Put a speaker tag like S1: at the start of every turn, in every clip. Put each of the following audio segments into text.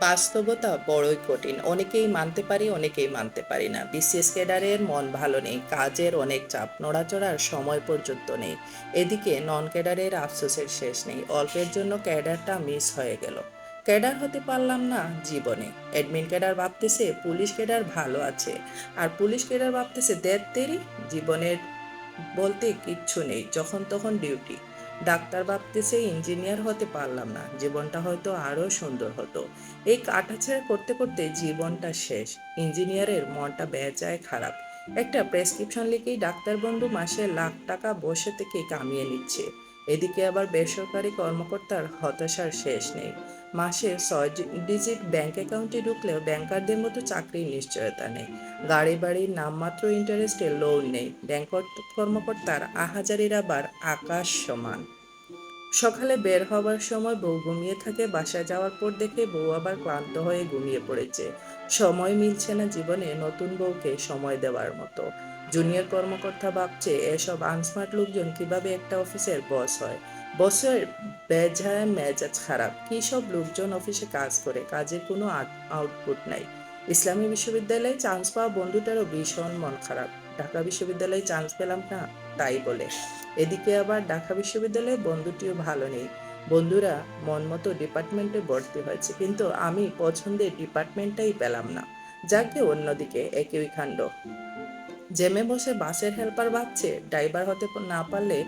S1: বাস্তবতা বড়ই কঠিন। অনেকেই মানতে পারি, অনেকেই মানতে পারি না। বিসিএস ক্যাডারের মন ভালো নেই, কাজের অনেক চাপ, নড়াচড়ার সময় পর্যন্ত নেই। এদিকে নন ক্যাডারের আফসোসের শেষ নেই। অল্পের জন্য ক্যাডারটা মিস হয়ে গেল। ক্যাডার হতে পারলাম না জীবনে। অ্যাডমিন ক্যাডার ভাবতেছে, পুলিশ ক্যাডার ভালো আছে। আর পুলিশ ক্যাডার ভাবতেছে দেড় তেরি, জীবনের বলতে কিচ্ছু নেই, যখন তখন ডিউটি ডাক্তার ভাবতেছে ইঞ্জিনিয়ার হতে পারলাম না। জীবনটা হয়তো আরও সুন্দর হতো। এই কাটাছেড়া করতে করতে জীবনটা শেষ। ইঞ্জিনিয়ারের মনটা বেচায় খারাপ। একটা প্রেসক্রিপশন লিখেই ডাক্তার বন্ধু মাসে লাখ টাকা বসে থেকে কামিয়ে নিচ্ছে। এদিকে আবার বেসরকারি কর্মকর্তার হতাশার শেষ নেই। মাসে ছয় ডিজিট ব্যাংক অ্যাকাউন্টে ঢুকলেও ব্যাংকারদের মতো চাকরির নিশ্চয়তা নেই। গাড়ি বাড়ির নামমাত্র ইন্টারেস্টে লোন নেই। ব্যাংক কর্মকর্তার আহাজারির আবার আকাশ সমান। সকালে বের হবার সময় বউ ঘুমিয়ে থাকে, বাসায় যাওয়ার পর দেখে বউ আবার ক্লান্ত হয়ে ঘুমিয়ে পড়েছে। সময় মিলছে না জীবনে নতুন বউকে সময় দেওয়ার মতো। জুনিয়র কর্মকর্তা ভাবছে, এসব আনস্মার্ট লোকজন কীভাবে একটা অফিসের বস হয়? বসের বেজায় মেজাজ খারাপ। কী সব লোকজন অফিসে কাজ করে, কাজের কোনো আউটপুট নাই। ইসলামী বিশ্ববিদ্যালয়ে চান্স পাওয়া বন্ধুটারও ভীষণ মন খারাপ। ঢাকা বিশ্ববিদ্যালয়ে চান্স পেলাম না, তাই বলে। এদিকে আবার ঢাকা বিশ্ববিদ্যালয়ে বন্ধুটিও ভালো নেই। বন্ধুরা মন মতো ডিপার্টমেন্টে ভর্তি হয়েছে, কিন্তু আমি পছন্দের ডিপার্টমেন্টটাই পেলাম না। যাকে অন্যদিকে, একই কাণ্ড জেমে বসে বাসের হেল্পার ভাবছে, ড্রাইভার হতে না পারলে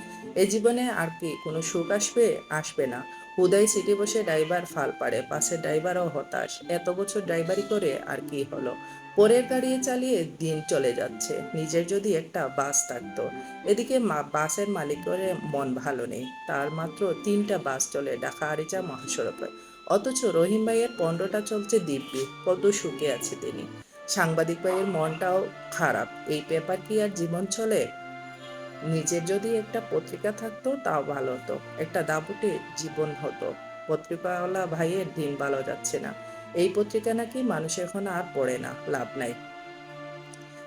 S1: এ জীবনে আর কি কোনো সুখ আসবে? আসবে না। হুদাই সিটি বসে ড্রাইভার ফাল পারে পাশে ড্রাইভারও হতাশ। এত বছর ড্রাইভারি করে আর কি হলো? পরের গাড়ি চালিয়ে দিন চলে যাচ্ছে, নিজের যদি একটা বাস থাকতো। এদিকে বাসের মালিকের মন ভালো নেই, তার মাত্র তিনটা বাস চলে ঢাকা আরিচা মহাসড়কে। অথচ রহিম ভাইয়ের পনেরোটা চলছে দিব্যি, কত সুখে আছে তিনি। সাংবাদিক ভাইয়ের মনটাও খারাপ। এই পেপার কি আর জীবন চলে? নিজের যদি একটা পত্রিকা থাকতো, তাও ভালো হতো। একটা দাবুটে জীবন হতো। পত্রিকাওয়ালা ভাইয়ের দিন ভালো যাচ্ছে না। এই পত্রিকা নাকি মানুষ এখন আর পড়ে না, লাভ নাই।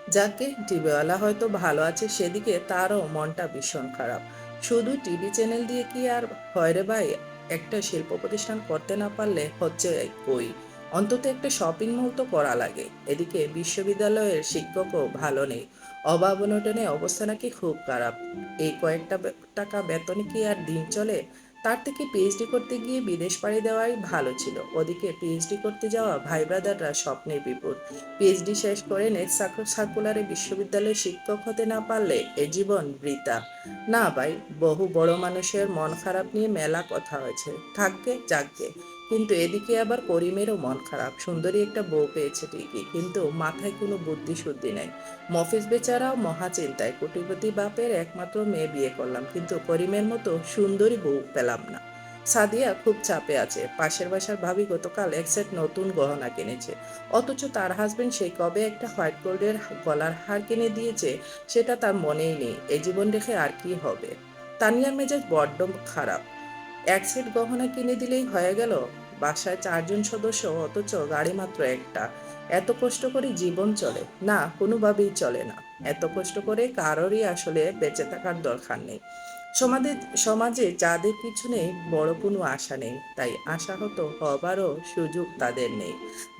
S1: যাকে টিভিওয়ালা হয়তো ভালো আছে সেদিকে তারও মনটা ভীষণ খারাপ। শুধু টিভি চ্যানেল দিয়ে কি আর হয় রে ভাই? একটা শিল্প প্রতিষ্ঠান করতে না পারলে হচ্ছে কই? অন্তত একটা শপিং মল তো করা লাগে। এদিকে বিশ্ববিদ্যালয়ের শিক্ষকও ভালো নেই। অভাব অনটনে অবস্থা নাকি খুব খারাপ। এই কয়েকটা টাকা বেতনে কি আর দিন চলে? তার থেকে পিএইচডি করতে গিয়ে বিদেশ পাড়ি দেওয়াই ভালো ছিল। ওদিকে পিএইচডি করতে যাওয়া ভাই ব্রাদাররা স্বপ্নের বিপদ পিএইচডি শেষ করে নেক্সট সার্কুলারে বিশ্ববিদ্যালয়ে শিক্ষক হতে না পারলে এ জীবন বৃতা না ভাই, বহু বড় মানুষের মন খারাপ নিয়ে মেলা কথা হয়েছে। থাকবে যাকবে কিন্তু এদিকে আবার করিমেরও মন খারাপ। সুন্দরী একটা বউ পেয়েছে ঠিকই, কিন্তু মাথায় কোনো বুদ্ধি শুদ্ধি নেই। মফিজ বেচারাও মহা চিন্তায়, কোটিপতি বাপের একমাত্র মেয়ে বিয়ে করলাম, কিন্তু করিমের মতো সুন্দরী বউ পেলাম না। সাদিয়া খুব চাপে আছে, পাশের বাসার ভাবি গতকাল এক সেট নতুন গহনা কিনেছে। অথচ তার হাজবেন্ড সেই কবে একটা হোয়াইট গোল্ডের গলার হার কিনে দিয়েছে, সেটা তার মনেই নেই এই জীবন রেখে আর কি হবে? তানিয়ার মেজাজ বড্ড খারাপ। এক সেট গহনা কিনে দিলেই হয়ে গেল? বাসায় চারজন সদস্য, অথচ গাড়ি মাত্র একটা। এত কষ্ট করে জীবন চলে। না, কোনোভাবেই চলে না। এত কষ্ট করে কারোরই আসলে বেঁচে থাকার দরকার নেই। সমাজে সমাজে যাদের পিছনে বড় কোনো আশা নেই, তাই আশাহত হবারও সুযোগ তাদের নেই।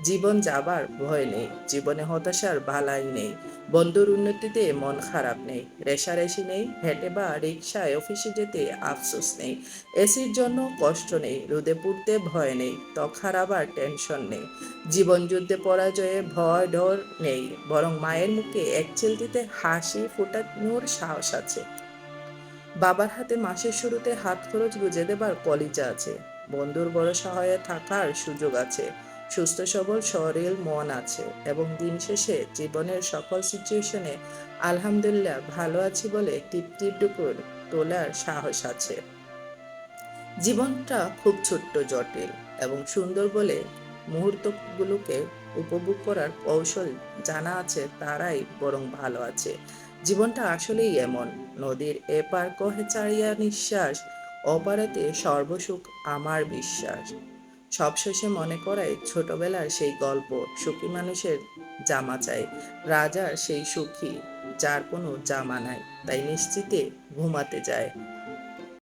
S1: জীবন যাবার ভয় নেই, জীবনে হতাশার বালাই নেই, বন্ধুর উন্নতিতে মন খারাপ নেই রেশারেশি নেই, হেঁটে বা রিক্সায় অফিসে যেতে আফসোস নেই, এসির জন্য কষ্ট নেই, রোদে পুড়তে ভয় নেই, তখার আবার টেনশন নেই। জীবন যুদ্ধে পরাজয়ে ভয় ডর নেই, বরং মায়ের মুখে এক চিলতিতে হাসি ফোটানোর সাহস আছে। বাবার হাতে মাসের শুরুতে হাত খরচ গুজে দেবার কলিজা আছে। বন্ধুর বড় হয়ে থাকার সুযোগ আছে। সুস্থ সবল শরীর মন আছে এবং দিন শেষে জীবনের সকল সিচুয়েশনে আলহামদুলিল্লাহ ভালো আছি বলে টিপ টিপ ডুকুর তোলার সাহস আছে। জীবনটা খুব ছোট্ট, জটিল এবং সুন্দর বলে মুহূর্তগুলোকে উপভোগ করার কৌশল জানা আছে, তারাই বরং ভালো আছে। জীবনটা আসলেই এমন। নদীর এপার কহে চাড়িয়া নিঃশ্বাস, অপারাতে সর্বসুখ আমার বিশ্বাস। সবশেষে মনে করায় ছোটবেলার সেই গল্প, সুখী মানুষের জামা চাই। রাজার সেই সুখী, যার কোনো জামা নাই, তাই নিশ্চিতে ঘুমাতে যায়।